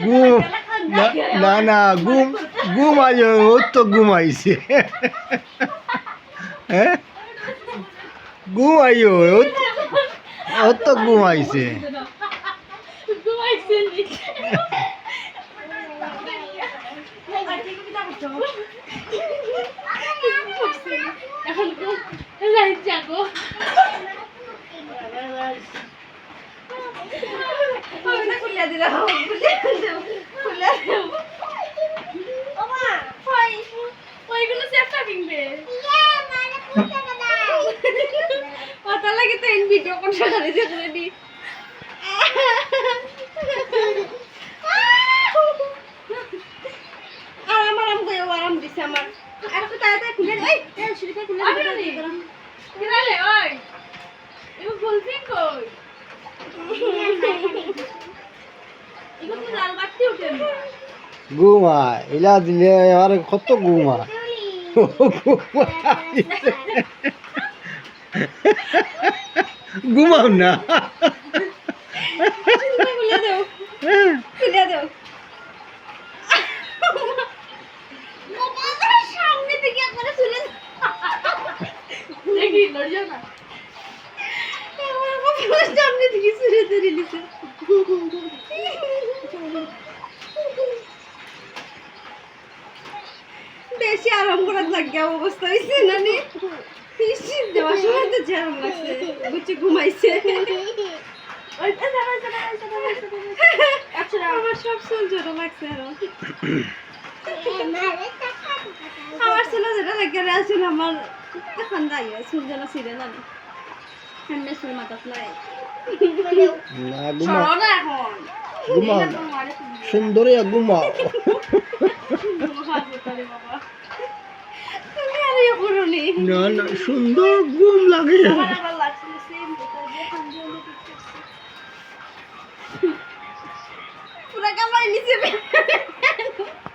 ঘুম না- না না ঘুম ঘুমাই ওর তো ঘুমাইছে হ্যাঁ ঘুমাই ও ওর তো ঘুমাইছে ঘুমাইছে নি এখন লাইট জাগো খুলে দিলাম। খুলে খুলে ওইগুলো চেষ্টা কিনবে পাতা লাগে তো এই ভিডিও কোন সাথে দেখলে দি আরাম আরাম করে আরাম দিছে আমার। আর তো তাড়াতাড়ি খুলে দে। এই এই শুরুটা খুলে দে কিরালে ওই এবার বলবি কই? ঘুমা এলা দিলে আর কত ঘুমা ঘুমাও না। সামনে থেকে একবারে তুলে আরাম করার লাগে অবস্থা হয়েছে না নি দেওয়ার সময় তো যে আরাম লাগছে বুঝছে ঘুমাইছে। আমার সব চুল লাগছে আরও। আমার ছিল যেটা লাগে আসলে আমার এখন দাঁড়িয়ে চুল যেন ছিঁড়ে ঠান্ডা চুল মাথাত নাই। এখন। ঘুমাও সুন্দরী ঘুমাও তুমি আর ইয়ে করো নি না না সুন্দর ঘুম লাগে। পুরা কামার নিচে